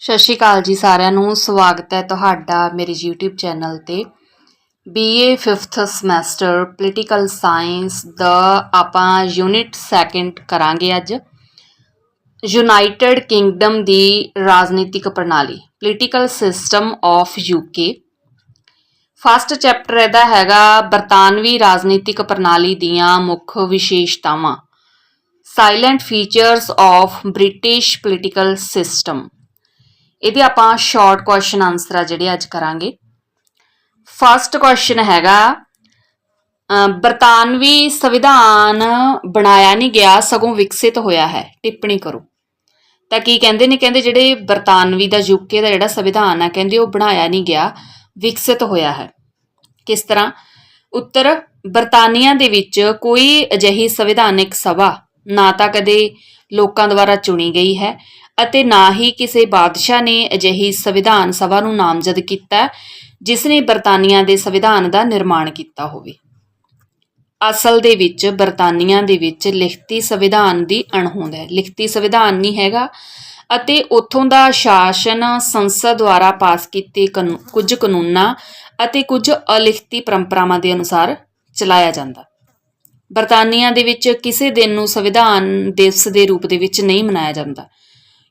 ਸਤਿ ਸ਼੍ਰੀ ਅਕਾਲ ਜੀ ਸਾਰਿਆਂ ਨੂੰ। ਸਵਾਗਤ ਹੈ ਤੁਹਾਡਾ ਮੇਰੇ YouTube ਚੈਨਲ ਤੇ। BA 5th semester political science ਦਾ ਆਪਾਂ ਯੂਨਿਟ 2nd ਕਰਾਂਗੇ ਅੱਜ। ਯੂਨਾਈਟਿਡ ਕਿੰਗਡਮ ਦੀ ਰਾਜਨੀਤਿਕ ਪ੍ਰਣਾਲੀ political system of UK first chapter ਇਹਦਾ ਹੈਗਾ ਬਰਤਾਨਵੀ ਰਾਜਨੀਤਿਕ ਪ੍ਰਣਾਲੀ ਦੀਆਂ ਮੁੱਖ ਵਿਸ਼ੇਸ਼ਤਾਵਾਂ। Salient features of British political system ਇਹਦੇ ਆਪਾਂ ਸ਼ਾਰਟ ਕੁਐਸਚਨ ਆਨਸਰ ਆ ਜਿਹੜੇ ਅੱਜ ਕਰਾਂਗੇ। ਫਸਟ ਕੁਐਸਚਨ ਹੈਗਾ ਬਰਤਾਨਵੀ ਸੰਵਿਧਾਨ ਬਣਾਇਆ ਨਹੀਂ ਗਿਆ, ਸਗੋਂ ਵਿਕਸਿਤ ਹੋਇਆ ਹੈ, ਟਿੱਪਣੀ ਕਰੋ। ਤਾਂ ਕੀ ਕਹਿੰਦੇ ਨੇ, ਕਹਿੰਦੇ ਜਿਹੜੇ ਬਰਤਾਨਵੀ ਦਾ ਯੂਕੇ ਦਾ ਜਿਹੜਾ ਸੰਵਿਧਾਨ ਆ, ਕਹਿੰਦੇ ਉਹ ਬਣਾਇਆ ਨਹੀਂ ਗਿਆ, ਵਿਕਸਿਤ ਹੋਇਆ ਹੈ। ਕਿਸ ਤਰ੍ਹਾਂ? ਉੱਤਰ, ਬਰਤਾਨੀਆ ਦੇ ਵਿੱਚ ਕੋਈ ਅਜਿਹੀ ਸੰਵਿਧਾਨਿਕ ਸਭਾ ਨਾ ਤਾਂ ਕਦੇ ਲੋਕਾਂ ਦੁਆਰਾ ਚੁਣੀ ਗਈ ਹੈ ਅਤੇ ਨਾ ਹੀ ਕਿਸੇ ਬਾਦਸ਼ਾਹ ਨੇ ਅਜਿਹੀ ਸੰਵਿਧਾਨ ਸਭਾ ਨੂੰ ਨਾਮਜ਼ਦ ਕੀਤਾ, ਜਿਸ ਨੇ ਬਰਤਾਨੀਆ ਦੇ ਸੰਵਿਧਾਨ ਦਾ ਨਿਰਮਾਣ ਕੀਤਾ ਹੋਵੇ। ਅਸਲ ਦੇ ਵਿੱਚ ਬਰਤਾਨੀਆ ਦੇ ਵਿੱਚ ਲਿਖਤੀ ਸੰਵਿਧਾਨ ਦੀ ਅਣਹੋਂਦ ਹੈ। ਲਿਖਤੀ ਸੰਵਿਧਾਨ ਨਹੀਂ ਹੈਗਾ ਅਤੇ ਉਥੋਂ ਦਾ ਸ਼ਾਸਨ ਸੰਸਦ ਦੁਆਰਾ ਪਾਸ ਕੀਤੇ ਕਾਨੂ- ਕੁਝ ਕਾਨੂੰਨਾਂ ਅਤੇ ਕੁਝ ਅਲਿਖਤੀ ਪਰੰਪਰਾਵਾਂ ਦੇ ਅਨੁਸਾਰ ਚਲਾਇਆ ਜਾਂਦਾ। ਬਰਤਾਨੀਆ ਦੇ ਵਿੱਚ ਕਿਸੇ ਦਿਨ ਨੂੰ ਸੰਵਿਧਾਨ ਦਿਵਸ ਦੇ ਰੂਪ ਦੇ ਵਿੱਚ ਨਹੀਂ ਮਨਾਇਆ ਜਾਂਦਾ।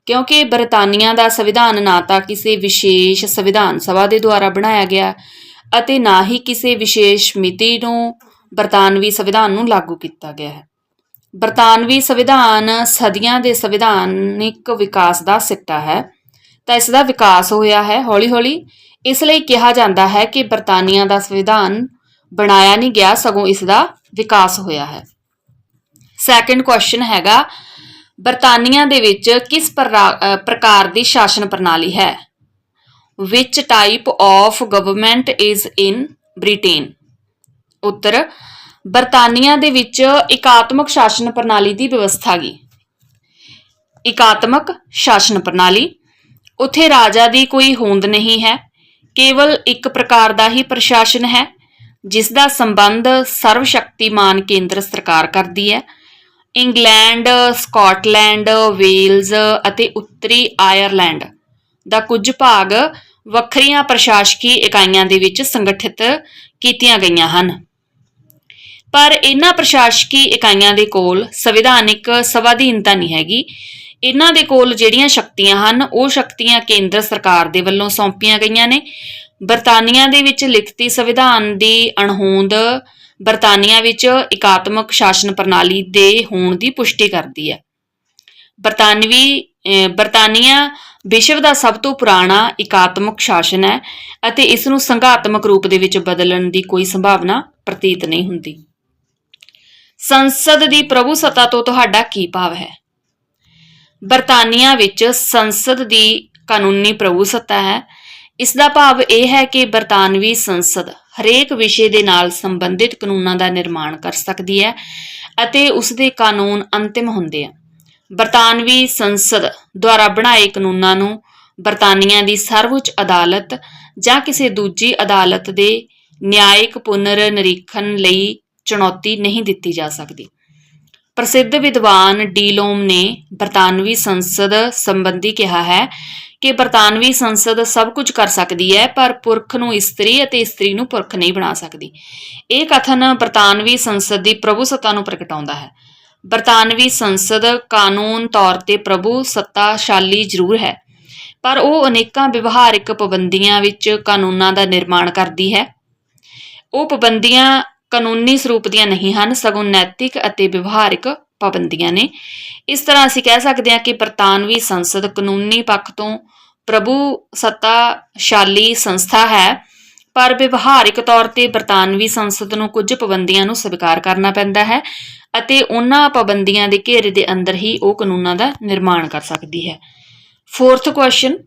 ਕਿਉਂਕਿ ਬਰਤਾਨੀਆ ਦਾ ਸੰਵਿਧਾਨ ਨਾ ਤਾਂ ਕਿਸੇ ਵਿਸ਼ੇਸ਼ ਸੰਵਿਧਾਨ ਸਭਾ ਦੇ ਦੁਆਰਾ ਬਣਾਇਆ ਗਿਆ ਅਤੇ ਨਾ ਹੀ ਕਿਸੇ ਵਿਸ਼ੇਸ਼ ਮਿਤੀ ਨੂੰ ਬਰਤਾਨਵੀ ਸੰਵਿਧਾਨ ਨੂੰ ਲਾਗੂ ਕੀਤਾ ਗਿਆ ਹੈ। ਬਰਤਾਨਵੀ ਸੰਵਿਧਾਨ ਸਦੀਆਂ ਦੇ ਸੰਵਿਧਾਨਿਕ ਵਿਕਾਸ ਦਾ ਸਿੱਟਾ ਹੈ। ਤਾਂ ਇਸ ਦਾ ਵਿਕਾਸ ਹੋਇਆ ਹੈ ਹੌਲੀ-ਹੌਲੀ। ਇਸ ਲਈ ਕਿਹਾ ਜਾਂਦਾ ਹੈ ਕਿ ਬਰਤਾਨੀਆ ਦਾ ਸੰਵਿਧਾਨ ਬਣਾਇਆ ਨਹੀਂ ਗਿਆ, ਸਗੋਂ ਇਸ ਦਾ ਵਿਕਾਸ ਹੋਇਆ ਹੈ। ਸੈਕੰਡ ਕੁਐਸਚਨ ਹੈਗਾ ਬਰਤਾਨੀਆ ਦੇ ਵਿੱਚ ਕਿਸ ਪ੍ਰਕਾਰ ਦੀ ਸ਼ਾਸਨ ਪ੍ਰਣਾਲੀ ਹੈ? Which type of government is in Britain ਉੱਤਰ, ਬਰਤਾਨੀਆ ਦੇ ਵਿੱਚ ਇਕਾਤਮਕ ਸ਼ਾਸਨ ਪ੍ਰਣਾਲੀ ਦੀ ਵਿਵਸਥਾ ਗਈ ਇਕਾਤਮਕ ਸ਼ਾਸਨ ਪ੍ਰਣਾਲੀ, ਉਥੇ ਰਾਜਾ ਦੀ ਕੋਈ ਹੋਂਦ ਨਹੀਂ ਹੈ, ਕੇਵਲ ਇੱਕ ਪ੍ਰਕਾਰ ਦਾ ਹੀ ਪ੍ਰਸ਼ਾਸਨ ਹੈ, ਜਿਸ ਦਾ ਸੰਬੰਧ ਸਰਵ ਸ਼ਕਤੀਮਾਨ ਕੇਂਦਰ ਸਰਕਾਰ ਕਰਦੀ ਹੈ ਇੰਗਲੈਂਡ, ਸਕਾਟਲੈਂਡ, ਵੇਲਜ਼ ਅਤੇ ਉੱਤਰੀ ਆਇਰਲੈਂਡ ਦਾ ਕੁਝ ਭਾਗ ਵੱਖਰੀਆਂ ਪ੍ਰਸ਼ਾਸਕੀ ਇਕਾਈਆਂ ਦੇ ਵਿੱਚ ਸੰਗਠਿਤ ਕੀਤੀਆਂ ਗਈਆਂ ਹਨ। ਪਰ ਇਹਨਾਂ ਪ੍ਰਸ਼ਾਸਕੀ ਇਕਾਈਆਂ ਦੇ ਕੋਲ ਸੰਵਿਧਾਨਿਕ ਸਵਾਧੀਨਤਾ ਨਹੀਂ ਹੈਗੀ। ਇਹਨਾਂ ਦੇ ਕੋਲ ਜਿਹੜੀਆਂ ਸ਼ਕਤੀਆਂ ਹਨ, ਉਹ ਸ਼ਕਤੀਆਂ ਕੇਂਦਰ ਸਰਕਾਰ ਦੇ ਵੱਲੋਂ ਸੌਂਪੀਆਂ ਗਈਆਂ ਨੇ। ਬਰਤਾਨੀਆ ਦੇ ਵਿੱਚ ਲਿਖਤੀ ਸੰਵਿਧਾਨ ਦੀ ਅਣਹੋਂਦ ਬਰਤਾਨੀਆ ਵਿੱਚ ਇਕਾਤਮਕ ਸ਼ਾਸਨ ਪ੍ਰਣਾਲੀ ਦੇ ਹੋਣ ਦੀ ਪੁਸ਼ਟੀ ਕਰਦੀ ਹੈ। ਬਰਤਾਨਵੀ, ਅਹ ਬਰਤਾਨੀਆ ਵਿਸ਼ਵ ਦਾ ਸਭ ਤੋਂ ਪੁਰਾਣਾ ਇਕਾਤਮਕ ਸ਼ਾਸਨ ਹੈ ਅਤੇ ਇਸ ਨੂੰ ਸੰਘਾਤਮਕ ਰੂਪ ਦੇ ਵਿੱਚ ਬਦਲਣ ਦੀ ਕੋਈ ਸੰਭਾਵਨਾ ਪ੍ਰਤੀਤ ਨਹੀਂ ਹੁੰਦੀ। ਸੰਸਦ ਦੀ ਪ੍ਰਭੂ ਸੱਤਾ ਤੋਂ ਤੁਹਾਡਾ ਕੀ ਭਾਵ ਹੈ? ਬਰਤਾਨੀਆ ਵਿੱਚ ਸੰਸਦ ਦੀ ਕਾਨੂੰਨੀ ਪ੍ਰਭੂ ਸੱਤਾ ਹੈ। ਇਸ ਦਾ ਭਾਵ ਇਹ ਹੈ ਕਿ ਬਰਤਾਨਵੀ ਸੰਸਦ ਹਰੇਕ ਵਿਸ਼ੇ ਦੇ ਨਾਲ ਸੰਬੰਧਿਤ ਕਾਨੂੰਨਾਂ ਦਾ ਨਿਰਮਾਣ ਕਰ ਸਕਦੀ ਹੈ ਅਤੇ ਉਸ ਦੇ ਕਾਨੂੰਨ ਅੰਤਿਮ ਹੁੰਦੇ ਆ। ਬਰਤਾਨਵੀ ਸੰਸਦ ਦੁਆਰਾ ਬਣਾਏ ਕਾਨੂੰਨਾਂ ਨੂੰ ਬਰਤਾਨੀਆ ਦੀ ਸਰਵਉੱਚ ਅਦਾਲਤ ਜਾਂ ਕਿਸੇ ਦੂਜੀ ਅਦਾਲਤ ਦੇ ਨਿਆਇਕ ਪੁਨਰ ਨਿਰੀਖਣ ਲਈ ਚੁਣੌਤੀ ਨਹੀਂ ਦਿੱਤੀ ਜਾ ਸਕਦੀ। ਪ੍ਰਸਿੱਧ ਵਿਦਵਾਨ ਡੀਲੋਮ ਨੇ ਬਰਤਾਨਵੀ ਸੰਸਦ ਸੰਬੰਧੀ ਕਿਹਾ ਹੈ ਕਿ ਬਰਤਾਨਵੀ ਸੰਸਦ ਸਭ ਕੁਝ ਕਰ ਸਕਦੀ ਹੈ, ਪਰ ਪੁਰਖ ਨੂੰ ਇਸਤਰੀ ਅਤੇ ਇਸਤਰੀ ਨੂੰ ਪੁਰਖ ਨਹੀਂ ਬਣਾ ਸਕਦੀ। ਇਹ ਕਥਨ ਬਰਤਾਨਵੀ ਸੰਸਦ ਦੀ ਪ੍ਰਭੂ ਸੱਤਾ ਨੂੰ ਪ੍ਰਗਟਾਉਂਦਾ ਹੈ। ਬਰਤਾਨਵੀ ਸੰਸਦ ਕਾਨੂੰਨ ਤੌਰ ਤੇ ਪ੍ਰਭੂ ਸੱਤਾਸ਼ਾਲੀ ਜ਼ਰੂਰ ਹੈ, ਪਰ ਉਹ ਅਨੇਕਾਂ ਵਿਵਹਾਰਿਕ ਪਾਬੰਦੀਆਂ ਵਿੱਚ ਕਾਨੂੰਨਾਂ ਦਾ ਨਿਰਮਾਣ ਕਰਦੀ ਹੈ। ਉਹ ਪਾਬੰਦੀਆਂ ਕਾਨੂੰਨੀ ਸਰੂਪ ਦੀਆਂ ਨਹੀਂ ਹਨ, ਸਗੋਂ ਨੈਤਿਕ ਅਤੇ ਵਿਵਹਾਰਿਕ ਪਾਬੰਦੀਆਂ ਨੇ। ਇਸ ਤਰ੍ਹਾਂ ਅਸੀਂ ਕਹਿ ਸਕਦੇ ਹਾਂ ਕਿ ਬਰਤਾਨਵੀ ਸੰਸਦ ਕਾਨੂੰਨੀ ਪੱਖ ਤੋਂ ਪ੍ਰਭੂ ਸੱਤਾਸ਼ਾਲੀ ਸੰਸਥਾ ਹੈ, ਪਰ ਵਿਵਹਾਰਿਕ ਤੌਰ ਤੇ ਬਰਤਾਨਵੀ ਸੰਸਦ ਨੂੰ ਕੁਝ ਪਾਬੰਦੀਆਂ ਨੂੰ ਸਵੀਕਾਰ ਕਰਨਾ ਪੈਂਦਾ ਹੈ ਅਤੇ ਉਹਨਾਂ ਪਾਬੰਦੀਆਂ ਦੇ ਘੇਰੇ ਦੇ ਅੰਦਰ ਹੀ ਉਹ ਕਾਨੂੰਨਾਂ ਦਾ ਨਿਰਮਾਣ ਕਰ ਸਕਦੀ ਹੈ। ਫੋਰਥ ਕੁਐਸਚਨ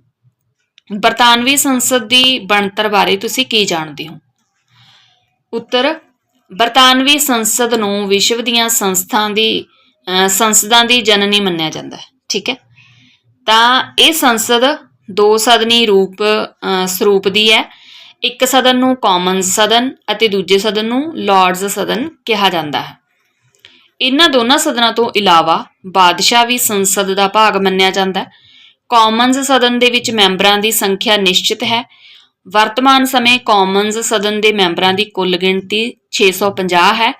ਬਰਤਾਨਵੀ ਸੰਸਦ ਦੀ ਬਣਤਰ ਬਾਰੇ ਤੁਸੀਂ ਕੀ ਜਾਣਦੇ ਹੋ? ਉੱਤਰ, ਬਰਤਾਨਵੀ ਸੰਸਦ ਨੂੰ ਵਿਸ਼ਵ ਦੀਆਂ ਸੰਸਥਾਂ ਦੀ ਸੰਸਦਾਂ ਦੀ ਜਨਨੀ ਮੰਨਿਆ ਜਾਂਦਾ ਹੈ, ਠੀਕ ਹੈ? ਤਾਂ ਇਹ ਸੰਸਦ ਦੋ ਸਦਨੀ ਰੂਪ ਸਰੂਪ ਦੀ ਹੈ। ਇੱਕ ਸਦਨ ਨੂੰ ਕਾਮਨ ਸਦਨ ਅਤੇ ਦੂਜੇ ਸਦਨ ਨੂੰ ਲਾਰਡਜ਼ ਸਦਨ ਕਿਹਾ ਜਾਂਦਾ ਹੈ। ਇਹਨਾਂ ਦੋਨਾਂ ਸਦਨਾਂ ਤੋਂ ਇਲਾਵਾ ਬਾਦਸ਼ਾਹ ਵੀ ਸੰਸਦ ਦਾ ਭਾਗ ਮੰਨਿਆ ਜਾਂਦਾ ਹੈ। ਕਾਮਨਜ਼ ਸਦਨ ਦੇ ਵਿੱਚ ਮੈਂਬਰਾਂ ਦੀ ਸੰਖਿਆ ਨਿਸ਼ਚਿਤ ਹੈ। ਵਰਤਮਾਨ ਸਮੇਂ ਕਾਮਨਜ਼ ਸਦਨ ਦੇ ਮੈਂਬਰਾਂ ਦੀ ਕੁੱਲ ਗਿਣਤੀ 650 ਹੈ,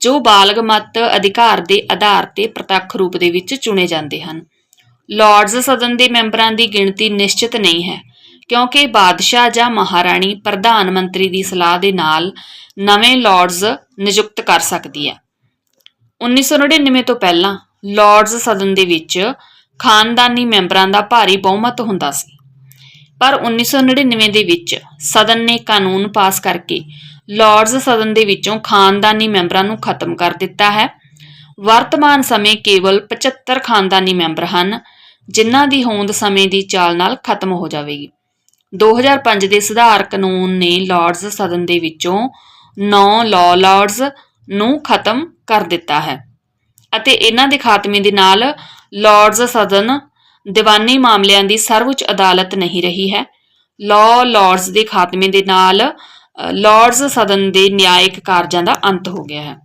ਜੋ ਬਾਲਗ ਮਤ ਅਧਿਕਾਰ ਦੇ ਆਧਾਰ ਤੇ ਪ੍ਰਤੱਖ ਰੂਪ ਦੇ ਵਿੱਚ ਚੁਣੇ ਜਾਂਦੇ ਹਨ। ਲਾਰਡਜ਼ ਸਦਨ ਦੇ ਮੈਂਬਰਾਂ ਦੀ ਗਿਣਤੀ ਨਿਸ਼ਚਿਤ ਨਹੀਂ ਹੈ, ਕਿਉਂਕਿ ਬਾਦਸ਼ਾਹ ਜਾਂ ਮਹਾਰਾਣੀ ਪ੍ਰਧਾਨ ਮੰਤਰੀ ਦੀ ਸਲਾਹ ਦੇ ਨਾਲ ਨਵੇਂ ਲਾਰਡਜ਼ ਨਿਯੁਕਤ ਕਰ ਸਕਦੀ ਹੈ। 1999 ਤੋਂ ਪਹਿਲਾਂ ਲਾਰਡਜ਼ ਸਦਨ ਦੇ ਵਿੱਚ ਖਾਨਦਾਨੀ ਮੈਂਬਰਾਂ ਦਾ ਭਾਰੀ ਬਹੁਮਤ ਹੁੰਦਾ ਸੀ। ਪਰ 1999 ਦੇ ਵਿੱਚ ਸਦਨ ਨੇ ਕਾਨੂੰਨ ਪਾਸ ਕਰਕੇ ਲਾਰਡਜ਼ ਸਦਨ ਦੇ ਵਿੱਚੋਂ ਖਾਨਦਾਨੀ ਮੈਂਬਰਾਂ ਨੂੰ ਖਤਮ ਕਰ ਦਿੱਤਾ ਹੈ। ਵਰਤਮਾਨ ਸਮੇਂ ਕੇਵਲ 75 ਖਾਨਦਾਨੀ ਮੈਂਬਰ ਹਨ ਜਿਨ੍ਹਾਂ ਦੀ ਹੋਂਦ ਸਮੇਂ ਦੀ ਚਾਲ ਨਾਲ ਖਤਮ ਹੋ ਜਾਵੇਗੀ। 2005 ਦੇ ਸੁਧਾਰ ਕਾਨੂੰਨ ਨੇ ਲਾਰਡਜ਼ ਸਦਨ ਦੇ ਵਿੱਚੋਂ 9 ਲਾਅ ਲਾਰਡਜ਼ ਨੂੰ ਖਤਮ ਕਰ ਦਿੱਤਾ ਹੈ ਅਤੇ ਇਹਨਾਂ ਦੇ ਖਾਤਮੇ ਦੇ ਨਾਲ ਲਾਰਡਜ਼ ਸਦਨ ਦੀਵਾਨੀ ਮਾਮਲਿਆਂ ਦੀ ਸਰਵਉੱਚ ਅਦਾਲਤ ਨਹੀਂ ਰਹੀ ਹੈ। ਲਾਅ ਲਾਰਡਜ਼ ਦੇ ਖਾਤਮੇ ਦੇ ਨਾਲ ਅ, ਲਾਰਡਜ਼ ਸਦਨ ਦੇ ਨਿਆਇਕ ਕਾਰਜਾਂ ਦਾ ਅੰਤ ਹੋ ਗਿਆ ਹੈ।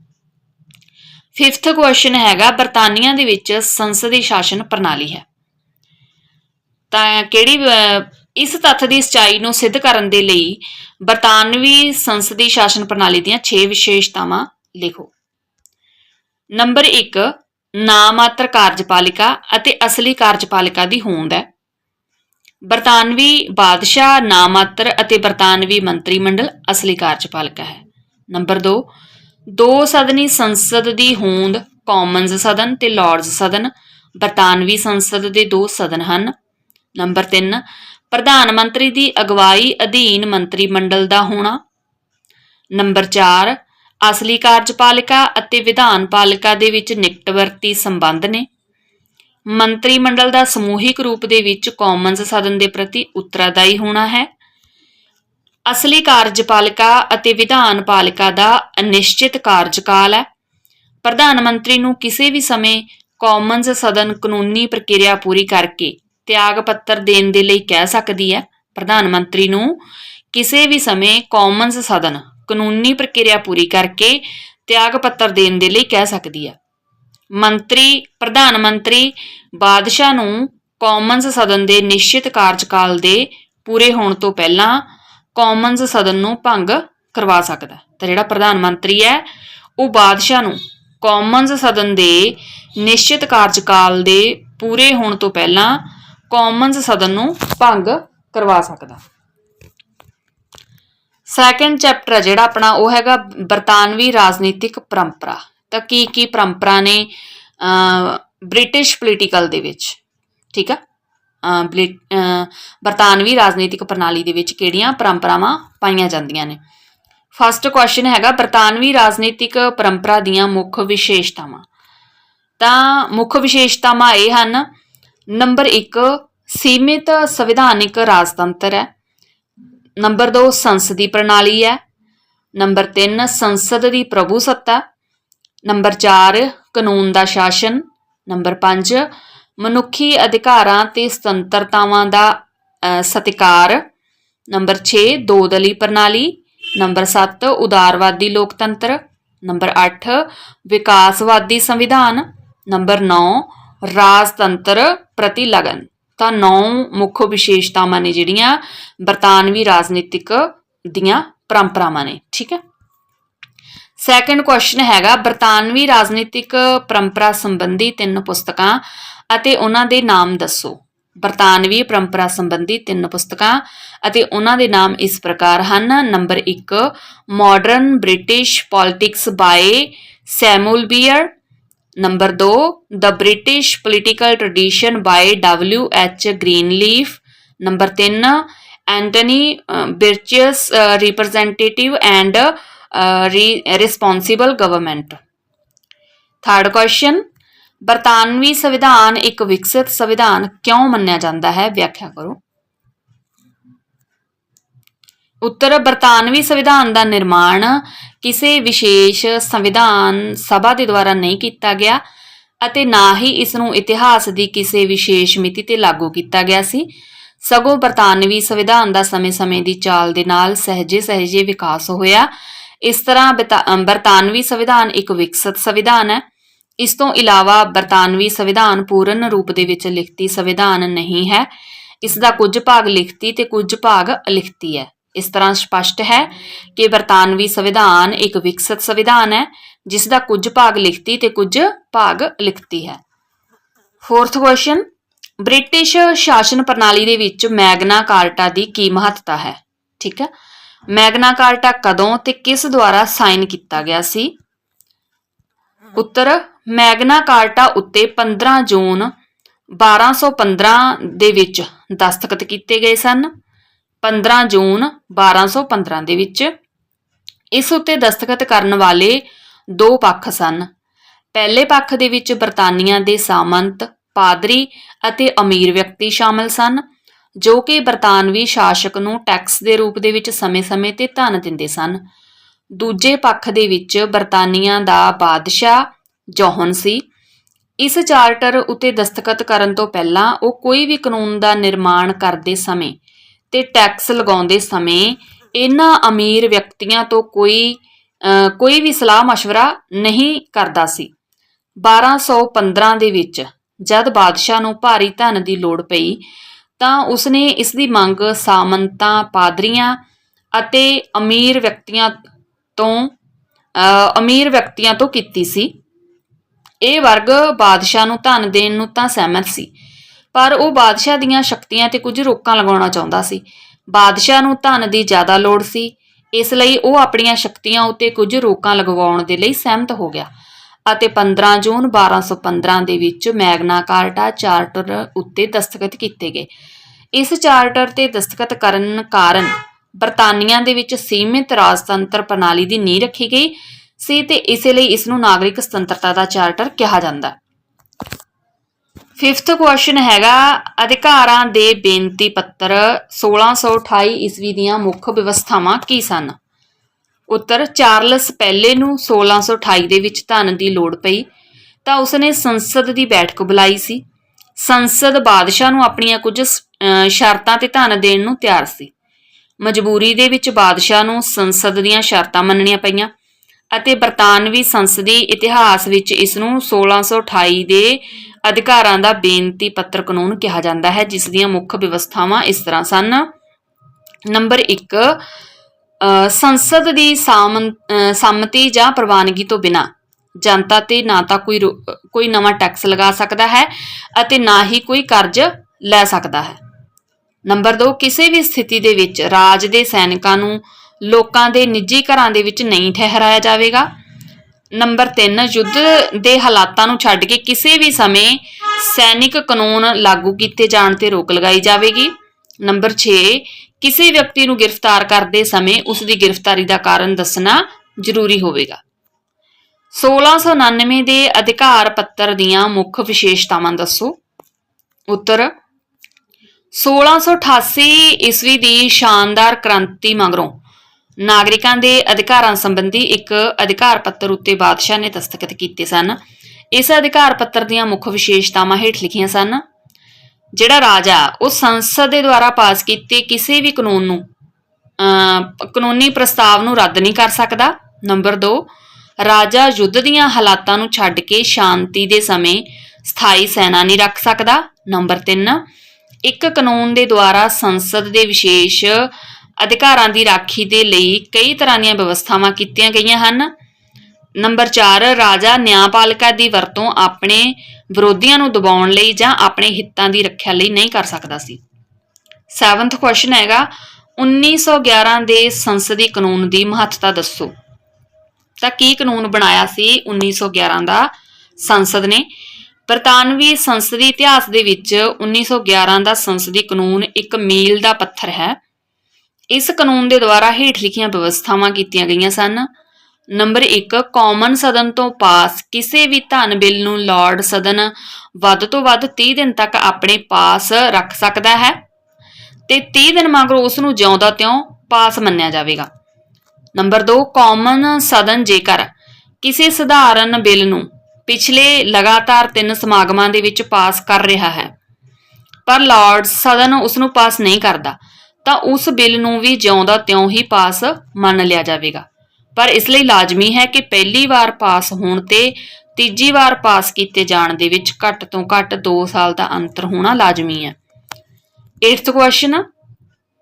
ਫਿਫਥ ਕੁਐਸਚਨ ਹੈਗਾ ਬਰਤਾਨੀਆ ਦੇ ਵਿੱਚ ਸੰਸਦੀ ਸ਼ਾਸਨ ਪ੍ਰਣਾਲੀ ਹੈ। ਤਾਂ ਕਿਹੜੀ ਇਸ ਤੱਥ ਦੀ ਸਚਾਈ ਨੂੰ ਸਿੱਧ ਕਰਨ ਦੇ ਲਈ ਬਰਤਾਨਵੀ ਸੰਸਦੀ ਸ਼ਾਸਨ ਪ੍ਰਣਾਲੀ ਦੀਆਂ 6 ਵਿਸ਼ੇਸ਼ਤਾਵਾਂ ਲਿਖੋ। ਨੰਬਰ 1 ਨਾਮਾਤਰ ਕਾਰਜਪਾਲਿਕਾ ਅਤੇ ਅਸਲੀ ਕਾਰਜਪਾਲਿਕਾ ਦੀ ਹੋਂਦ ਹੈ। ਬਰਤਾਨਵੀ ਬਾਦਸ਼ਾਹ, ਨਾਮਾਤਰ ਅਤੇ ਬਰਤਾਨਵੀ ਮੰਤਰੀ ਮੰਡਲ ਅਸਲੀ ਕਾਰਜਪਾਲਿਕਾ ਹੈ। ਨੰਬਰ 2 ਦੋ ਸਦਨੀ ਸੰਸਦ ਦੀ ਹੋਂਦ ਕਾਮਨਜ਼ ਸਦਨ ਤੇ ਲਾਰਡਜ਼ ਸਦਨ। ਬਰਤਾਨਵੀ ਸੰਸਦ ਦੇ ਦੋ ਸਦਨ ਹਨ। ਨੰਬਰ 3 ਪ੍ਰਧਾਨ ਮੰਤਰੀ ਦੀ ਅਗਵਾਈ ਅਧੀਨ ਮੰਤਰੀ ਮੰਡਲ ਦਾ ਹੋਣਾ। ਨੰਬਰ 4 ਅਸਲੀ ਕਾਰਜਪਾਲਿਕਾ ਅਤੇ ਵਿਧਾਨ ਪਾਲਿਕਾ ਦੇ ਵਿੱਚ ਨਿਕਟਵਰਤੀ ਸੰਬੰਧ ਨੇ। ਮੰਤਰੀ ਮੰਡਲ ਦਾ ਸਮੂਹਿਕ ਰੂਪ ਦੇ ਵਿੱਚ ਕਾਮਨਜ਼ ਸਦਨ ਦੇ ਪ੍ਰਤੀ ਉੱਤਰਾਦਾਈ ਹੋਣਾ ਹੈ। ਅਸਲੀ ਕਾਰਜਪਾਲਿਕਾ ਅਤੇ ਵਿਧਾਨ ਪਾਲਿਕਾ ਦਾ ਅਨਿਸ਼ਚਿਤ ਕਾਰਜਕਾਲ ਹੈ। ਪ੍ਰਧਾਨ ਮੰਤਰੀ ਨੂੰ ਕਿਸੇ ਵੀ ਸਮੇਂ ਕਾਮਨਜ਼ ਸਦਨ ਕਾਨੂੰਨੀ ਪ੍ਰਕਿਰਿਆ ਪੂਰੀ ਕਰਕੇ ਤਿਆਗ ਪੱਤਰ ਦੇਣ ਦੇ ਲਈ ਕਹਿ ਸਕਦੀ ਹੈ ਪ੍ਰਧਾਨ ਮੰਤਰੀ ਨੂੰ, ਕਿਸੇ ਵੀ ਸਮੇਂ ਕਾਮਨਜ਼ ਸਦਨ, ਕਾਨੂੰਨੀ ਪ੍ਰਕਿਰਿਆ ਪੂਰੀ ਕਰਕੇ ਤਿਆਗ ਪੱਤਰ ਦੇਣ ਦੇ ਲਈ ਕਹਿ ਸਕਦੀ ਹੈ। ਮੰਤਰੀ, ਪ੍ਰਧਾਨ ਮੰਤਰੀ ਬਾਦਸ਼ਾਹ ਨੂੰ ਕਾਮਨਜ਼ ਸਦਨ ਦੇ ਨਿਸ਼ਚਿਤ ਕਾਰਜਕਾਲ ਦੇ ਪੂਰੇ ਹੋਣ ਤੋਂ ਪਹਿਲਾਂ ਕਾਮਨਜ਼ ਸਦਨ ਨੂੰ ਭੰਗ ਕਰਵਾ ਸਕਦਾ ਤਾਂ ਜਿਹੜਾ ਪ੍ਰਧਾਨ ਮੰਤਰੀ ਹੈ, ਉਹ ਬਾਦਸ਼ਾਹ ਨੂੰ ਕਾਮਨਜ਼ ਸਦਨ ਦੇ ਨਿਸ਼ਚਿਤ ਕਾਰਜਕਾਲ ਦੇ ਪੂਰੇ ਹੋਣ ਤੋਂ ਪਹਿਲਾਂ ਕਾਮਨਜ਼ ਸਦਨ ਨੂੰ ਭੰਗ ਕਰਵਾ ਸਕਦਾ। ਸੈਕੰਡ ਚੈਪਟਰ ਜਿਹੜਾ ਆਪਣਾ ਉਹ ਹੈਗਾ ਬਰਤਾਨਵੀ ਰਾਜਨੀਤਿਕ ਪਰੰਪਰਾ। ਤਾਂ ਕੀ ਕੀ ਪਰੰਪਰਾ ਨੇ? ਬ੍ਰਿਟਿਸ਼ ਪੋਲੀਟੀਕਲ ਦੇ ਵਿੱਚ ਠੀਕ ਆ? ਅਹ, ਬਰਤਾਨਵੀ ਰਾਜਨੀਤਿਕ ਪ੍ਰਣਾਲੀ ਦੇ ਵਿੱਚ ਕਿਹੜੀਆਂ ਪਰੰਪਰਾਵਾਂ ਪਾਈਆਂ ਜਾਂਦੀਆਂ ਨੇ? ਫਸਟ ਕੁਐਸਚਨ ਹੈਗਾ ਬਰਤਾਨਵੀ ਰਾਜਨੀਤਿਕ ਪਰੰਪਰਾ ਦੀਆਂ ਮੁੱਖ ਵਿਸ਼ੇਸ਼ਤਾਵਾਂ। ਤਾਂ ਮੁੱਖ ਵਿਸ਼ੇਸ਼ਤਾਵਾਂ ਇਹ ਹਨ ਨੰਬਰ 1 ਸੀਮਿਤ ਸੰਵਿਧਾਨਿਕ ਰਾਜਤੰਤਰ ਹੈ। ਨੰਬਰ 2 ਸੰਸਦੀ ਪ੍ਰਣਾਲੀ ਹੈ। ਨੰਬਰ 3 ਸੰਸਦ ਦੀ ਪ੍ਰਭੂ ਸੱਤਾ ਨੰਬਰ 4 ਕਾਨੂੰਨ ਦਾ ਸ਼ਾਸਨ। ਨੰਬਰ 5 ਮਨੁੱਖੀ ਅਧਿਕਾਰਾਂ ਤੇ ਸੁਤੰਤਰਤਾਵਾਂ ਦਾ ਸਤਿਕਾਰ। ਨੰਬਰ 6 ਦੋ ਦਲੀ ਪ੍ਰਣਾਲੀ। ਨੰਬਰ 7 ਉਦਾਰਵਾਦੀ ਲੋਕਤੰਤਰ। ਨੰਬਰ 8 ਵਿਕਾਸਵਾਦੀ ਸੰਵਿਧਾਨ। ਨੰਬਰ 9 ਰਾਜਤੰਤਰ ਪ੍ਰਤੀ ਲਗਨ। ਤਾਂ ਨੌ ਮੁੱਖ ਵਿਸ਼ੇਸ਼ਤਾਵਾਂ ਨੇ ਜਿਹੜੀਆਂ ਬਰਤਾਨਵੀ ਰਾਜਨੀਤਿਕ ਦੀਆਂ ਪਰੰਪਰਾਵਾਂ ਨੇ, ਠੀਕ ਹੈ? ਸੈਕੰਡ ਕੁਐਸਚਨ ਹੈਗਾ, ਬਰਤਾਨਵੀ ਰਾਜਨੀਤਿਕ ਪਰੰਪਰਾ ਸੰਬੰਧੀ ਤਿੰਨ ਪੁਸਤਕਾਂ ਅਤੇ ਉਹਨਾਂ ਦੇ ਨਾਮ ਦੱਸੋ। ਬਰਤਾਨਵੀ ਪਰੰਪਰਾ ਸੰਬੰਧੀ ਤਿੰਨ ਪੁਸਤਕਾਂ ਅਤੇ ਉਹਨਾਂ ਦੇ ਨਾਮ ਇਸ ਪ੍ਰਕਾਰ ਹਨ। Number 1 modern British politics by Samuel Beer number 2 the British political tradition by W H Greenleaf number 3 Antony Birch's representative and responsible government third question ਬਰਤਾਨਵੀ ਸੰਵਿਧਾਨ ਇੱਕ ਵਿਕਸਿਤ ਸੰਵਿਧਾਨ ਕਿਉਂ ਮੰਨਿਆ ਜਾਂਦਾ ਹੈ? ਵਿਆਖਿਆ ਕਰੋ। ਉੱਤਰ ਬਰਤਾਨਵੀ ਸੰਵਿਧਾਨ ਦਾ ਨਿਰਮਾਣ ਕਿਸੇ ਵਿਸ਼ੇਸ਼ ਸੰਵਿਧਾਨ ਸਭਾ ਦੇ ਦੁਆਰਾ ਨਹੀਂ ਕੀਤਾ ਗਿਆ ਅਤੇ ਨਾ ਹੀ ਇਸ ਨੂੰ ਇਤਿਹਾਸ ਦੀ ਕਿਸੇ ਵਿਸ਼ੇਸ਼ ਮਿਤੀ ਤੇ ਲਾਗੂ ਕੀਤਾ ਗਿਆ ਸੀ। ਸਗੋਂ ਬਰਤਾਨਵੀ ਸੰਵਿਧਾਨ ਦਾ ਸਮੇਂ-ਸਮੇਂ ਦੀ ਚਾਲ ਦੇ ਨਾਲ ਸਹਿਜੇ-ਸਹਿਜੇ ਵਿਕਾਸ ਹੋਇਆ। ਇਸ ਤਰ੍ਹਾਂ ਬਤਾ- ਬਰਤਾਨਵੀ ਸੰਵਿਧਾਨ ਇੱਕ ਵਿਕਸਿਤ ਸੰਵਿਧਾਨ ਹੈ। ਇਸ ਤੋਂ ਇਲਾਵਾ ਬਰਤਾਨਵੀ ਸੰਵਿਧਾਨ ਪੂਰਨ ਰੂਪ ਦੇ ਵਿੱਚ ਲਿਖਤੀ ਸੰਵਿਧਾਨ ਨਹੀਂ ਹੈ। ਇਸ ਦਾ ਕੁਝ ਭਾਗ ਲਿਖਤੀ ਤੇ ਕੁਝ ਭਾਗ ਅਲਿਖਤੀ ਹੈ। ਇਸ ਤਰ੍ਹਾਂ ਸਪਸ਼ਟ ਹੈ ਕਿ ਬਰਤਾਨਵੀ ਸੰਵਿਧਾਨ ਇੱਕ ਵਿਕਸਿਤ ਸੰਵਿਧਾਨ ਹੈ, ਜਿਸ ਦਾ ਕੁਝ ਭਾਗ ਲਿਖਤੀ ਤੇ ਕੁਝ ਭਾਗ ਲਿਖਤੀ ਹੈ। ਫੋਰਥ ਕੁਐਸਚਨ ਬ੍ਰਿਟਿਸ਼ ਸ਼ਾਸਨ ਪ੍ਰਣਾਲੀ ਦੇ ਵਿੱਚ ਮੈਗਨਾ ਕਾਰਟਾ ਦੀ ਕੀ ਮਹੱਤਤਾ ਹੈ? ਠੀਕ ਹੈ। ਮੈਗਨਾ ਕਾਰਟਾ ਕਦੋਂ ਤੇ ਕਿਸ ਦੁਆਰਾ ਸਾਈਨ ਕੀਤਾ ਗਿਆ ਸੀ? ਉੱਤਰ, ਮੈਗਨਾ ਕਾਰਟਾ ਉੱਤੇ 15 ਜੂਨ 1215 ਦੇ ਵਿੱਚ ਦਸਤਖਤ ਕੀਤੇ ਗਏ ਸਨ। 15 ਜੂਨ 1215 ਦੇ ਵਿੱਚ ਇਸ ਉੱਤੇ ਦਸਤਖਤ ਕਰਨ ਵਾਲੇ ਦੋ ਪੱਖ ਸਨ। ਪਹਿਲੇ ਪੱਖ ਦੇ ਵਿੱਚ ਬਰਤਾਨੀਆ ਦੇ ਸਾਮੰਤ, ਪਾਦਰੀ ਅਤੇ ਅਮੀਰ ਵਿਅਕਤੀ ਸ਼ਾਮਲ ਸਨ, ਜੋ ਕਿ ਬਰਤਾਨਵੀ ਸ਼ਾਸਕ ਨੂੰ ਟੈਕਸ ਦੇ ਰੂਪ ਦੇ ਵਿੱਚ ਸਮੇਂ-ਸਮੇਂ ਤੇ ਧਨ ਦਿੰਦੇ ਸਨ। ਦੂਜੇ ਪੱਖ ਦੇ ਵਿੱਚ ਬਰਤਾਨੀਆ ਦਾ ਬਾਦਸ਼ਾਹ ਜੌਹਨ ਸੀ। ਇਸ ਚਾਰਟਰ ਉਤੇ ਦਸਤਖਤ ਕਰਨ ਤੋਂ ਪਹਿਲਾਂ ਉਹ ਕੋਈ ਵੀ ਕਾਨੂੰਨ ਦਾ ਨਿਰਮਾਣ ਕਰਦੇ ਸਮੇਂ ਤੇ ਟੈਕਸ ਲਗਾਉਂਦੇ ਸਮੇਂ ਇਹਨਾਂ ਅਮੀਰ ਵਿਅਕਤੀਆਂ ਤੋਂ ਕੋਈ ਕੋਈ ਵੀ ਸਲਾਹ مشਵਰਾ ਨਹੀਂ ਕਰਦਾ ਸੀ। 1215 ਦੇ ਵਿੱਚ ਜਦ ਬਾਦਸ਼ਾਹ ਨੂੰ ਭਾਰੀ ਧਨ ਦੀ ਲੋੜ ਪਈ, ਤਾਂ ਉਸਨੇ ਇਸ ਦੀ ਮੰਗ ਸਾਮੰਤਾਂ, ਪਾਦਰੀਆਂ ਅਤੇ ਅਮੀਰ ਵਿਅਕਤੀਆਂ ਤੋਂ ਅਮੀਰ ਵਿਅਕਤੀਆਂ ਤੋਂ ਕੀਤੀ ਸੀ। ਇਹ ਵਰਗ ਬਾਦਸ਼ਾਹ ਨੂੰ ਧਨ ਦੇਣ ਨੂੰ ਤਾਂ ਸਹਿਮਤ ਸੀ ਪਰ ਉਹ ਬਾਦਸ਼ਾਹ ਦੀਆਂ ਸ਼ਕਤੀਆਂ ਤੇ ਕੁਝ ਰੋਕਾਂ ਲਗਾਉਣਾ ਚਾਹੁੰਦਾ ਸੀ। ਬਾਦਸ਼ਾਹ ਨੂੰ ਧਨ ਦੀ ਜ਼ਿਆਦਾ ਲੋੜ ਸੀ। ਇਸ ਲਈ ਉਹ ਆਪਣੀਆਂ ਸ਼ਕਤੀਆਂ ਉੱਤੇ ਕੁਝ ਰੋਕਾਂ ਲਗਵਾਉਣ ਦੇ ਲਈ ਸਹਿਮਤ ਹੋ ਗਿਆ ਅਤੇ 15 ਜੂਨ 1215 ਦੇ ਵਿੱਚ ਮੈਗਨਾ ਕਾਰਟਾ ਚਾਰਟਰ ਉੱਤੇ ਦਸਤਖਤ ਕੀਤੇ ਗਏ। ਇਸ ਚਾਰਟਰ ਤੇ ਦਸਤਖਤ ਕਰਨ ਕਾਰਨ ਬਰਤਾਨੀਆ ਦੇ ਵਿੱਚ ਸੀਮਿਤ ਰਾਜਤੰਤਰ ਪ੍ਰਣਾਲੀ ਦੀ ਨੀਂਹ ਰੱਖੀ ਗਈ ਸੀ ਤੇ ਇਸੇ ਲਈ ਇਸ ਨੂੰ ਨਾਗਰਿਕ ਸੁਤੰਤਰਤਾ ਦਾ ਚਾਰਟਰ ਕਿਹਾ ਜਾਂਦਾ। ਫਿਫਥ ਕੁਐਸਚਨ ਹੈਗਾ, ਅਧਿਕਾਰਾਂ ਦੇ ਬੇਨਤੀ ਪੱਤਰ 1628 ਈਸਵੀ ਦੀਆਂ ਮੁੱਖ ਵਿਵਸਥਾਵਾਂ ਕੀ ਸਨ? ਉੱਤਰ, ਚਾਰਲਸ ਪਹਿਲੇ ਨੂੰ 1628 ਦੇ ਵਿੱਚ ਧਨ ਦੀ ਲੋੜ ਪਈ, ਤਾਂ ਉਸਨੇ ਸੰਸਦ ਦੀ ਬੈਠਕ ਬੁਲਾਈ ਸੀ। ਸੰਸਦ ਬਾਦਸ਼ਾਹ ਨੂੰ ਆਪਣੀਆਂ ਕੁਝ ਸ਼ਰਤਾਂ ਤੇ ਧਨ ਦੇਣ ਨੂੰ ਤਿਆਰ ਸੀ। ਮਜਬੂਰੀ ਦੇ ਵਿੱਚ ਬਾਦਸ਼ਾਹ ਨੂੰ ਸੰਸਦ ਦੀਆਂ ਸ਼ਰਤਾਂ ਮੰਨਣੀਆਂ ਪਈਆਂ ਅਤੇ ਬਰਤਾਨਵੀ ਸੰਸਦੀ ਇਤਿਹਾਸ ਵਿੱਚ ਇਸ ਨੂੰ 1628 ਦੇ ਅਧਿਕਾਰਾਂ ਦਾ ਬੇਨਤੀ ਪੱਤਰ ਕਾਨੂੰਨ ਕਿਹਾ ਜਾਂਦਾ ਹੈ, ਜਿਸ ਦੀਆਂ ਮੁੱਖ ਵਿਵਸਥਾਵਾਂ ਇਸ ਤਰ੍ਹਾਂ ਸਨ। ਨੰਬਰ 1 ਸੰਸਦ ਦੀ ਸਾਮਨ- ਸੰਮਤੀ ਜਾਂ ਪ੍ਰਵਾਨਗੀ ਤੋਂ ਬਿਨਾ ਜਨਤਾ ਤੇ ਨਾ ਤਾਂ ਕੋਈ ਰੋ- ਕੋਈ ਨਵਾਂ ਟੈਕਸ ਲਗਾ ਸਕਦਾ ਹੈ ਅਤੇ ਨਾ ਹੀ ਕੋਈ ਕਰਜ਼ ਲੈ ਸਕਦਾ ਹੈ। ਨੰਬਰ 2 ਕਿਸੇ ਵੀ ਸਥਿਤੀ ਦੇ ਵਿੱਚ ਰਾਜ ਦੇ ਸੈਨਿਕਾਂ ਨੂੰ ਲੋਕਾਂ ਦੇ ਨਿੱਜੀ ਘਰਾਂ ਦੇ ਵਿੱਚ ਨਹੀਂ ਠਹਿਰਾਇਆ ਜਾਵੇਗਾ। ਨੰਬਰ 3 ਯੁੱਧ ਦੇ ਹਾਲਾਤਾਂ ਨੂੰ ਛੱਡ ਕੇ ਕਿਸੇ ਵੀ ਸਮੇਂ ਸੈਨਿਕ ਕਾਨੂੰਨ ਲਾਗੂ ਕੀਤੇ ਜਾਣ ਤੇ ਰੋਕ ਲਗਾਈ ਜਾਵੇਗੀ। ਨੰਬਰ 6 ਕਿਸੇ ਵਿਅਕਤੀ ਨੂੰ ਗ੍ਰਿਫਤਾਰ ਕਰਦੇ ਸਮੇਂ ਉਸ ਦੀ ਗ੍ਰਿਫਤਾਰੀ ਦਾ ਕਾਰਨ ਦੱਸਣਾ ਜ਼ਰੂਰੀ ਹੋਵੇਗਾ। 1699 ਦੇ ਅਧਿਕਾਰ ਪੱਤਰ ਦੀਆਂ ਮੁੱਖ ਵਿਸ਼ੇਸ਼ਤਾਵਾਂ ਦੱਸੋ। ਉੱਤਰ 1688 ਈਸਵੀ ਦੀ ਸ਼ਾਨਦਾਰ ਕ੍ਰਾਂਤੀ ਮਗਰੋਂ ਨਾਗਰਿਕਾਂ ਦੇ ਅਧਿਕਾਰਾਂ ਸੰਬੰਧੀ ਇੱਕ ਅਧਿਕਾਰ ਪੱਤਰ ਉੱਤੇ ਬਾਦਸ਼ਾਹ ਨੇ ਦਸਤਖਤ ਕੀਤੇ ਸਨ। ਇਸ ਅਧਿਕਾਰ ਪੱਤਰ ਦੀਆਂ ਮੁੱਖ ਵਿਸ਼ੇਸ਼ਤਾਵਾਂ ਹੇਠ ਲਿਖੀਆਂ ਸਨ, ਜਿਹੜਾ ਰਾਜਾ ਉਹ ਸੰਸਦ ਦੇ ਦੁਆਰਾ ਪਾਸ ਕੀਤੇ ਕਿਸੇ ਵੀ ਕਾਨੂੰਨ ਨੂੰ ਕਾਨੂੰਨੀ ਪ੍ਰਸਤਾਵ ਨੂੰ ਰੱਦ ਨਹੀਂ ਕਰ ਸਕਦਾ। ਨੰਬਰ 2 ਰਾਜਾ ਯੁੱਧ ਦੀਆਂ ਹਾਲਾਤਾਂ ਨੂੰ ਛੱਡ ਕੇ ਸ਼ਾਂਤੀ ਦੇ ਸਮੇਂ ਸਥਾਈ ਸੈਨਾ ਨਹੀਂ ਰੱਖ ਸਕਦਾ। ਨੰਬਰ 3 ਇੱਕ ਕਾਨੂੰਨ ਦੇ ਦੁਆਰਾ ਸੰਸਦ ਦੇ ਵਿਸ਼ੇਸ਼ ਅਧਿਕਾਰਾਂ ਦੀ ਰਾਖੀ ਦੇ ਲਈ ਕਈ ਤਰ੍ਹਾਂ ਦੀਆਂ ਵਿਵਸਥਾਵਾਂ ਕੀਤੀਆਂ ਗਈਆਂ ਹਨ। ਨੰਬਰ 4 ਰਾਜਾ ਨਿਆਂਪਾਲਿਕਾ ਦੀ ਵਰਤੋਂ ਆਪਣੇ ਵਿਰੋਧੀਆਂ ਨੂੰ ਦਬਾਉਣ ਲਈ ਜਾਂ ਆਪਣੇ ਹਿੱਤਾਂ ਦੀ ਰੱਖਿਆ ਲਈ ਨਹੀਂ ਕਰ ਸਕਦਾ ਸੀ। 7th ਕੁਐਸਚਨ ਹੈਗਾ 1911 ਦੇ ਸੰਸਦੀ ਕਾਨੂੰਨ ਦੀ ਮਹੱਤਤਾ ਦੱਸੋ। ਤਾਂ ਕੀ ਕਾਨੂੰਨ ਬਣਾਇਆ ਸੀ 1911 ਦਾ ਸੰਸਦ ਨੇ? ਬਰਤਾਨਵੀ ਸੰਸਦੀ ਇਤਿਹਾਸ ਦੇ ਵਿੱਚ 1911 ਦਾ ਸੰਸਦੀ ਕਾਨੂੰਨ ਇੱਕ ਮੀਲ ਦਾ ਪੱਥਰ ਹੈ। ਇਸ ਕਾਨੂੰਨ ਦੇ ਦੁਆਰਾ ਹੇਠ ਲਿਖੀਆਂ ਵਿਵਸਥਾਵਾਂ ਕੀਤੀਆਂ ਗਈਆਂ ਸਨ। ਨੰਬਰ 1 ਕਾਮਨ ਸਦਨ ਤੋਂ ਪਾਸ ਕਿਸੇ ਵੀ ਧਨ ਬਿੱਲ ਨੂੰ ਲਾਰਡ ਸਦਨ ਵੱਧ ਤੋਂ ਵੱਧ 30 ਦਿਨ ਤੱਕ ਆਪਣੇ ਪਾਸ ਰੱਖ ਸਕਦਾ ਹੈ ਤੇ 30 ਦਿਨ ਮਗਰੋਂ ਉਸ ਨੂੰ ਜਿਉਂਦਾ ਤਿਉਂ ਪਾਸ ਮੰਨਿਆ ਜਾਵੇਗਾ। ਨੰਬਰ 2 ਕਾਮਨ ਸਦਨ ਜੇਕਰ ਕਿਸੇ ਸਧਾਰਨ ਬਿੱਲ ਨੂੰ ਪਿਛਲੇ ਲਗਾਤਾਰ ਤਿੰਨ ਸਮਾਗਮਾਂ ਦੇ ਵਿੱਚ ਪਾਸ ਕਰ ਰਿਹਾ ਹੈ, ਪਰ ਲਾਰਡ ਸਦਨ ਉਸ ਨੂੰ ਪਾਸ ਨਹੀਂ ਕਰਦਾ ਤਾਂ ਉਸ ਬਿੱਲ ਨੂੰ ਵੀ ਜਿਉਂਦਾ ਤਿਉਂ ਹੀ ਪਾਸ ਮੰਨ ਲਿਆ ਜਾਵੇਗਾ। ਪਰ ਇਸ ਲਈ ਲਾਜ਼ਮੀ ਹੈ ਕਿ ਪਹਿਲੀ ਵਾਰ ਪਾਸ ਹੋਣ ਤੇ ਤੀਜੀ ਵਾਰ ਪਾਸ ਕੀਤੇ ਜਾਣ ਦੇ ਵਿੱਚ ਘੱਟ ਤੋਂ ਘੱਟ 2 ਸਾਲ ਦਾ ਅੰਤਰ ਹੋਣਾ ਲਾਜ਼ਮੀ ਹੈ। 8th ਕੁਐਸਚਨ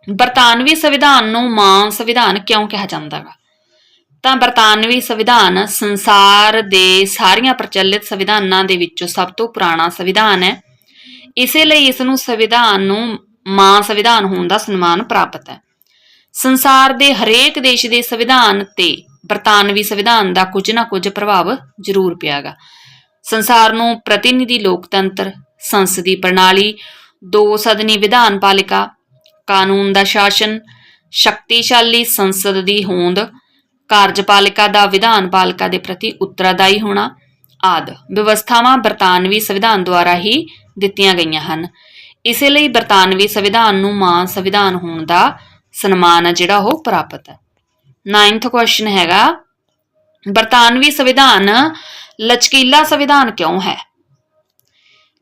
ਬਰਤਾਨਵੀ ਸੰਵਿਧਾਨ ਨੂੰ ਮਾਂ ਸੰਵਿਧਾਨ ਕਿਉਂ ਕਿਹਾ ਜਾਂਦਾ ਹੈ ਤਾਂ ਬਰਤਾਨਵੀ ਸੰਵਿਧਾਨ ਸੰਸਾਰ ਦੇ ਸਾਰੀਆਂ ਪ੍ਰਚਲਿਤ ਸੰਵਿਧਾਨਾਂ ਦੇ ਵਿੱਚੋਂ ਸਭ ਤੋਂ ਪੁਰਾਣਾ ਸੰਵਿਧਾਨ ਹੈ। ਇਸੇ ਲਈ ਇਸ ਨੂੰ ਸੰਵਿਧਾਨ ਨੂੰ ਮਾਂ ਸੰਵਿਧਾਨ ਹੋਣ ਦਾ ਸਨਮਾਨ ਪ੍ਰਾਪਤ ਹੈ। ਸੰਸਾਰ ਦੇ ਹਰੇਕ ਦੇਸ਼ ਦੇ ਸੰਵਿਧਾਨ ਤੇ ਬਰਤਾਨਵੀ ਸੰਵਿਧਾਨ ਦਾ ਕੁਝ ਨਾ ਕੁਝ ਪ੍ਰਭਾਵ ਜ਼ਰੂਰ ਪਿਆਗਾ। ਸੰਸਾਰ ਨੂੰ ਪ੍ਰਤੀਨਿਧੀ ਲੋਕਤੰਤਰ, ਸੰਸਦੀ ਪ੍ਰਣਾਲੀ, ਦੋ ਸਦਨੀ ਵਿਧਾਨ ਪਾਲਿਕਾ, ਕਾਨੂੰਨ ਦਾ ਸ਼ਾਸਨ, ਸ਼ਕਤੀਸ਼ਾਲੀ ਸੰਸਦ ਦੀ ਹੋਂਦ, ਕਾਰਜਪਾਲਿਕਾ ਦਾ ਵਿਧਾਨ ਪਾਲਿਕਾ ਦੇ ਪ੍ਰਤੀ ਉੱਤਰਾਦਾਈ ਹੋਣਾ ਆਦ ਵਿਵਸਥਾਵਾਂ ਬਰਤਾਨਵੀ ਸੰਵਿਧਾਨ ਦੁਆਰਾ ਹੀ ਦਿੱਤੀਆਂ ਗਈਆਂ ਹਨ। ਇਸੇ ਲਈ ਬਰਤਾਨਵੀ ਸੰਵਿਧਾਨ ਨੂੰ ਮਾਂ ਸੰਵਿਧਾਨ ਹੋਣ ਦਾ ਸਨਮਾਨ ਹੈ ਜਿਹੜਾ ਉਹ ਪ੍ਰਾਪਤ ਹੈ। 9th ਕੁਐਸਚਨ ਹੈਗਾ ਬਰਤਾਨਵੀ ਸੰਵਿਧਾਨ ਲਚਕੀਲਾ ਸੰਵਿਧਾਨ ਕਿਉਂ ਹੈ?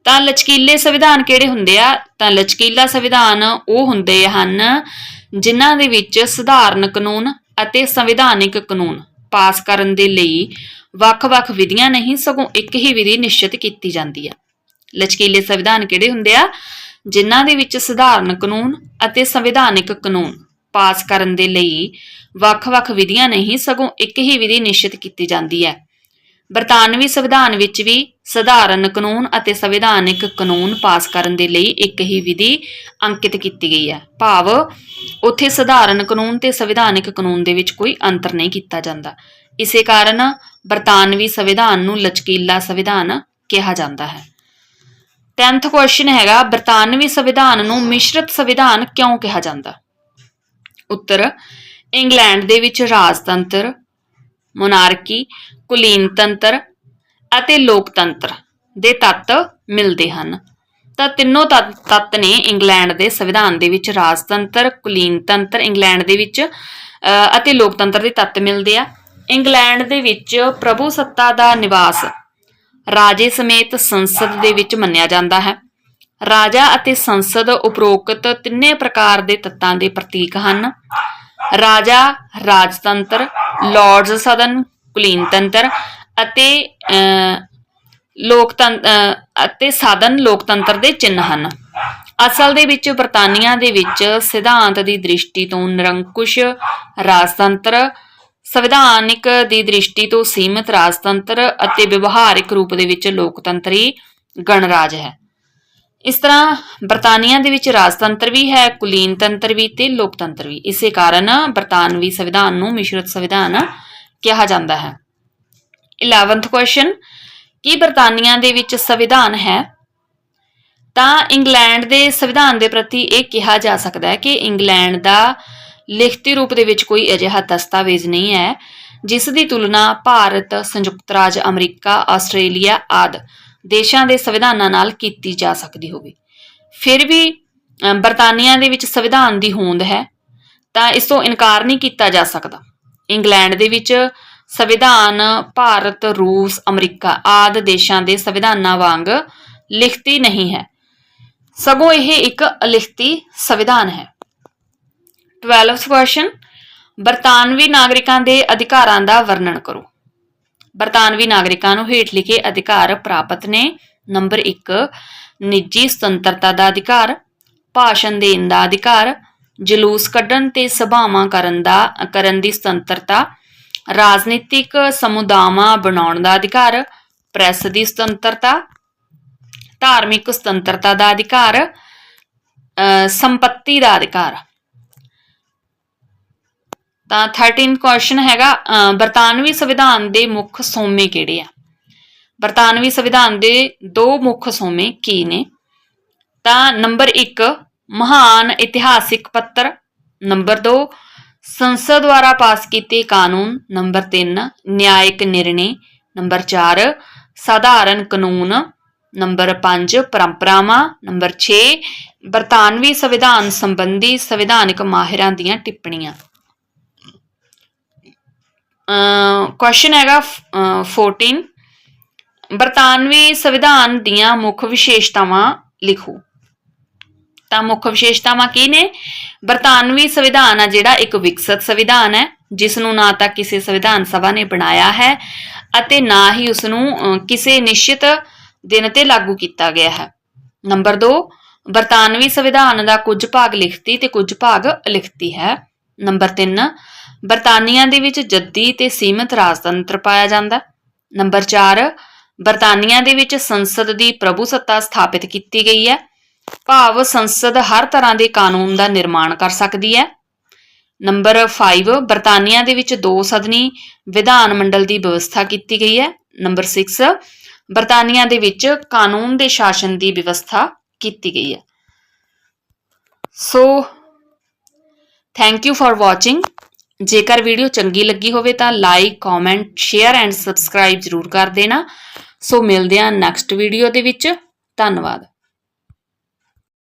ਤਾਂ ਲਚਕੀਲੇ ਸੰਵਿਧਾਨ ਕਿਹੜੇ ਹੁੰਦੇ ਆ? ਤਾਂ ਲਚਕੀਲਾ ਸੰਵਿਧਾਨ ਉਹ ਹੁੰਦੇ ਹਨ ਜਿਨ੍ਹਾਂ ਦੇ ਵਿੱਚ ਸਧਾਰਨ ਕਾਨੂੰਨ ਅਤੇ ਸੰਵਿਧਾਨਿਕ ਕਾਨੂੰਨ ਪਾਸ ਕਰਨ ਦੇ ਲਈ ਵੱਖ-ਵੱਖ ਵਿਧੀਆਂ ਨਹੀਂ, ਸਗੋਂ ਇੱਕ ਹੀ ਵਿਧੀ ਨਿਸ਼ਚਿਤ ਕੀਤੀ ਜਾਂਦੀ ਹੈ ਲਚਕੀਲੇ ਸੰਵਿਧਾਨ ਕਿਹੜੇ ਹੁੰਦੇ ਆ? ਜਿਨ੍ਹਾਂ ਦੇ ਵਿੱਚ ਸਧਾਰਨ ਕਾਨੂੰਨ ਅਤੇ ਸੰਵਿਧਾਨਿਕ ਕਾਨੂੰਨ ਪਾਸ ਕਰਨ ਦੇ ਲਈ ਵੱਖ-ਵੱਖ ਵਿਧੀਆਂ ਨਹੀਂ, ਸਗੋਂ ਇੱਕ ਹੀ ਵਿਧੀ ਨਿਸ਼ਚਿਤ ਕੀਤੀ ਜਾਂਦੀ ਹੈ। ਬਰਤਾਨਵੀ ਸੰਵਿਧਾਨ ਵਿੱਚ ਵੀ ਸਧਾਰਨ ਕਾਨੂੰਨ ਅਤੇ ਸੰਵਿਧਾਨਿਕ ਕਾਨੂੰਨ ਪਾਸ ਕਰਨ ਦੇ ਲਈ ਇੱਕ ਹੀ ਵਿਧੀ ਅੰਕਿਤ ਕੀਤੀ ਗਈ ਹੈ। ਭਾਵ, ਉੱਥੇ ਸਧਾਰਨ ਕਾਨੂੰਨ ਤੇ ਸੰਵਿਧਾਨਿਕ ਕਾਨੂੰਨ ਦੇ ਵਿੱਚ ਕੋਈ ਅੰਤਰ ਨਹੀਂ ਕੀਤਾ ਜਾਂਦਾ। ਇਸੇ ਕਾਰਨ ਬਰਤਾਨਵੀ ਸੰਵਿਧਾਨ ਨੂੰ ਲਚਕੀਲਾ ਸੰਵਿਧਾਨ ਕਿਹਾ ਜਾਂਦਾ ਹੈ। 10th ਕੁਐਸਚਨ ਹੈਗਾ, ਬਰਤਾਨਵੀ ਸੰਵਿਧਾਨ ਨੂੰ ਮਿਸ਼ਰਤ ਸੰਵਿਧਾਨ ਕਿਉਂ ਕਿਹਾ ਜਾਂਦਾ? ਉੱਤਰ, ਇੰਗਲੈਂਡ ਦੇ ਵਿੱਚ ਰਾਜਤੰਤਰ ਮੋਨਾਰਕੀ ਕੁਲੀਨਤੰਤਰ ਅਤੇ ਲੋਕਤੰਤਰ ਦੇ ਤੱਤ ਮਿਲਦੇ ਹਨ। ਤਾਂ ਤਿੰਨੋਂ ਤੱਤ ਤੱਤ ਨੇ ਇੰਗਲੈਂਡ ਦੇ ਸੰਵਿਧਾਨ ਦੇ ਵਿੱਚ ਰਾਜਤੰਤਰ, ਕੁਲੀਨਤੰਤਰ, ਇੰਗਲੈਂਡ ਦੇ ਵਿੱਚ ਅਤੇ ਲੋਕਤੰਤਰ ਦੇ ਤੱਤ ਮਿਲਦੇ ਆ। ਇੰਗਲੈਂਡ ਦੇ ਵਿੱਚ ਪ੍ਰਭੂ ਸੱਤਾ ਦਾ ਨਿਵਾਸ ਰਾਜੇ ਸਮੇਤ ਸੰਸਦ ਦੇ ਵਿੱਚ ਮੰਨਿਆ ਜਾਂਦਾ ਹੈ। ਰਾਜਾ ਅਤੇ ਸੰਸਦ ਉਪਰੋਕਤ ਤਿੰਨੇ ਪ੍ਰਕਾਰ ਦੇ ਤੱਤਾਂ ਦੇ ਪ੍ਰਤੀਕ ਹਨ। ਰਾਜਾ ਰਾਜਤੰਤਰ ਲਾਰਡਜ਼ ਸਦਨ ਕੁਲੀਨਤੰਤਰ ਅਤੇ ਅਹ, ਲੋਕਤੰਤਰ ਅਤੇ ਸਾਧਨ ਲੋਕਤੰਤਰ ਦੇ ਚਿੰਨ੍ਹ ਹਨ। ਅਸਲ ਦੇ ਵਿੱਚ ਬਰਤਾਨੀਆ ਦੇ ਵਿੱਚ ਸਿਧਾਂਤ ਦੀ ਦ੍ਰਿਸ਼ਟੀ ਤੋਂ ਨਿਰੰਕੁਸ਼ ਰਾਜਤੰਤਰ ਸੰਵਿਧਾਨਿਕ ਦੀ ਦ੍ਰਿਸ਼ਟੀ ਤੋਂ ਸੀਮਿਤ ਰਾਜਤੰਤਰ ਅਤੇ ਵਿਵਹਾਰਿਕ ਰੂਪ ਦੇ ਵਿੱਚ ਲੋਕਤੰਤਰੀ ਗਣਰਾਜ ਹੈ। ਇਸ ਤਰ੍ਹਾਂ ਬਰਤਾਨੀਆ ਦੇ ਵਿੱਚ ਰਾਜਤੰਤਰ ਵੀ ਹੈ, ਕੁਲੀਨਤੰਤਰ ਵੀ ਤੇ ਲੋਕਤੰਤਰ ਵੀ। ਇਸੇ ਕਾਰਨ ਬਰਤਾਨਵੀ ਸੰਵਿਧਾਨ ਨੂੰ ਮਿਸ਼ਰਤ ਸੰਵਿਧਾਨ ਕਿਹਾ ਜਾਂਦਾ ਹੈ। 11th ਕੁਐਸਚਨ, ਕੀ ਬਰਤਾਨੀਆ ਦੇ ਵਿੱਚ ਸੰਵਿਧਾਨ ਹੈ? ਤਾਂ ਇੰਗਲੈਂਡ ਦੇ ਸੰਵਿਧਾਨ ਦੇ ਪ੍ਰਤੀ ਇਹ ਕਿਹਾ ਜਾ ਸਕਦਾ ਹੈ ਕਿ ਇੰਗਲੈਂਡ ਦਾ ਲਿਖਤੀ ਰੂਪ ਦੇ ਵਿੱਚ ਕੋਈ ਅਜਿਹਾ ਦਸਤਾਵੇਜ਼ ਨਹੀਂ ਹੈ, ਜਿਸ ਦੀ ਤੁਲਨਾ ਭਾਰਤ, ਸੰਯੁਕਤ ਰਾਜ, ਅਮਰੀਕਾ, ਆਸਟ੍ਰੇਲੀਆ ਆਦਿ ਦੇਸ਼ਾਂ ਦੇ ਸੰਵਿਧਾਨਾਂ ਨਾਲ ਕੀਤੀ ਜਾ ਸਕਦੀ ਹੋਵੇ। ਫਿਰ ਵੀ ਬਰਤਾਨੀਆ ਦੇ ਵਿੱਚ ਸੰਵਿਧਾਨ ਦੀ ਹੋਂਦ ਹੈ, ਤਾਂ ਇਸ ਤੋਂ ਇਨਕਾਰ ਨਹੀਂ ਕੀਤਾ ਜਾ ਸਕਦਾ। ਇੰਗਲੈਂਡ ਦੇ ਵਿੱਚ ਸੰਵਿਧਾਨ ਭਾਰਤ, ਰੂਸ, ਅਮਰੀਕਾ ਆਦਿ ਦੇਸ਼ਾਂ ਦੇ ਸੰਵਿਧਾਨਾਂ ਵਾਂਗ ਲਿਖਤੀ ਨਹੀਂ ਹੈ। ਸਗੋਂ ਇਹ ਇੱਕ ਅਲਿਖਤੀ ਸੰਵਿਧਾਨ ਹੈ। 12th ਕੁਐਸਚਨ ਬਰਤਾਨਵੀ ਨਾਗਰਿਕਾਂ ਦੇ ਅਧਿਕਾਰਾਂ ਦਾ ਵਰਣਨ ਕਰੋ। ਬਰਤਾਨਵੀ ਨਾਗਰਿਕਾਂ ਨੂੰ ਹੇਠ ਲਿਖੇ ਅਧਿਕਾਰ ਪ੍ਰਾਪਤ ਨੇ। ਨੰਬਰ 1 ਨਿੱਜੀ ਸੁਤੰਤਰਤਾ ਦਾ ਅਧਿਕਾਰ ਭਾਸ਼ਣ ਦੇਣ ਦਾ ਅਧਿਕਾਰ ਜਲੂਸ ਕੱਢਣ ਤੇ ਸਭਾਵਾਂ ਕਰਨ ਦਾ ਕਰਨ ਦੀ ਸੁਤੰਤਰਤਾ ਰਾਜਨੀਤਿਕ ਸਮੁਦਾਵਾਂ ਬਣਾਉਣ ਦਾ ਅਧਿਕਾਰ ਪ੍ਰੈਸ ਦੀ ਸੁਤੰਤਰਤਾ ਧਾਰਮਿਕ ਸੁਤੰਤਰਤਾ ਦਾ ਅਧਿਕਾਰ ਅ, ਸੰਪत्ति ਦਾ ਅਧਿਕਾਰ। ਤਾਂ 13 ਕੁਐਸਚਨ ਹੈਗਾ ਅ, ਬਰਤਾਨਵੀ ਸੰਵਿਧਾਨ ਦੇ ਮੁੱਖ ਸੋਮੇ ਕਿਹੜੇ ਆ? ਬਰਤਾਨਵੀ ਸੰਵਿਧਾਨ ਦੇ ਦੋ ਮੁੱਖ ਸੋਮੇ ਕੀ ਨੇ? ਤਾਂ ਨੰਬਰ 1 ਮਹਾਨ ਇਤਿਹਾਸਿਕ ਪੱਤਰ ਨੰਬਰ 2 ਸੰਸਦ ਦੁਆਰਾ ਪਾਸ ਕੀਤੇ ਕਾਨੂੰਨ ਨੰਬਰ 3 ਨਿਆਇਕ ਨਿਰਣੇ ਨੰਬਰ 4 ਸਾਧਾਰਨ ਕਾਨੂੰਨ ਨੰਬਰ 5 ਪਰੰਪਰਾਵਾਂ ਨੰਬਰ 6 ਬਰਤਾਨਵੀ ਸੰਵਿਧਾਨ ਸੰਬੰਧੀ ਸੰਵਿਧਾਨਿਕ ਮਾਹਿਰਾਂ ਦੀਆਂ ਟਿੱਪਣੀਆਂ। ਕੁਐਸਚਨ ਹੈਗਾ 14 ਬਰਤਾਨਵੀ ਸੰਵਿਧਾਨ ਦੀਆਂ ਮੁੱਖ ਵਿਸ਼ੇਸ਼ਤਾਵਾਂ ਲਿਖੋ। ਤਾਂ ਮੁੱਖ ਵਿਸ਼ੇਸ਼ਤਾਵਾਂ ਕੀ ਨੇ? ਬਰਤਾਨਵੀ ਸੰਵਿਧਾਨ ਆ ਜਿਹੜਾ ਇੱਕ ਵਿਕਸਿਤ ਸੰਵਿਧਾਨ ਹੈ ਜਿਸ ਨੂੰ ਨਾ ਤਾਂ ਕਿਸੇ ਸੰਵਿਧਾਨ ਸਭਾ ਨੇ ਬਣਾਇਆ ਹੈ ਅਤੇ ਨਾ ਹੀ ਉਸ ਨੂੰ ਕਿਸੇ ਨਿਸ਼ਚਿਤ ਦਿਨ ਤੇ ਲਾਗੂ ਕੀਤਾ ਗਿਆ ਹੈ। ਨੰਬਰ 2 ਬਰਤਾਨਵੀ ਸੰਵਿਧਾਨ ਦਾ ਕੁਝ ਭਾਗ ਲਿਖਤੀ ਤੇ ਕੁਝ ਭਾਗ ਅਲਿਖਤੀ ਹੈ। ਨੰਬਰ 3 ਬਰਤਾਨੀਆ ਦੇ ਵਿੱਚ ਜੱਦੀ ਤੇ ਸੀਮਤ ਰਾਜਤੰਤਰ ਪਾਇਆ ਜਾਂਦਾ। ਨੰਬਰ 4 ਬਰਤਾਨੀਆ ਦੇ ਵਿੱਚ ਸੰਸਦ ਦੀ ਪ੍ਰਭੂ ਸੱਤਾ ਸਥਾਪਿਤ ਕੀਤੀ ਗਈ ਹੈ। ਭਾਵ ਸੰਸਦ ਹਰ ਤਰ੍ਹਾਂ ਦੇ ਕਾਨੂੰਨ ਦਾ ਨਿਰਮਾਣ ਕਰ ਸਕਦੀ ਹੈ। ਨੰਬਰ 5 ਬਰਤਾਨੀਆ ਦੇ ਵਿੱਚ ਦੋ ਸਦਨੀ ਵਿਧਾਨ ਮੰਡਲ ਦੀ ਵਿਵਸਥਾ ਕੀਤੀ ਗਈ ਹੈ। ਨੰਬਰ 6 ਬਰਤਾਨੀਆ ਦੇ ਵਿੱਚ ਕਾਨੂੰਨ ਦੇ ਸ਼ਾਸਨ ਦੀ ਵਿਵਸਥਾ ਕੀਤੀ ਗਈ ਹੈ। So, thank you for watching. ਜੇਕਰ ਵੀਡੀਓ ਚੰਗੀ ਲੱਗੀ ਹੋਵੇ ਤਾਂ like comment share and subscribe ਜ਼ਰੂਰ ਕਰ ਦੇਣਾ। ਸੋ ਮਿਲਦੇ ਹਾਂ ਨੈਕਸਟ ਵੀਡੀਓ ਦੇ ਵਿੱਚ। ਧੰਨਵਾਦ।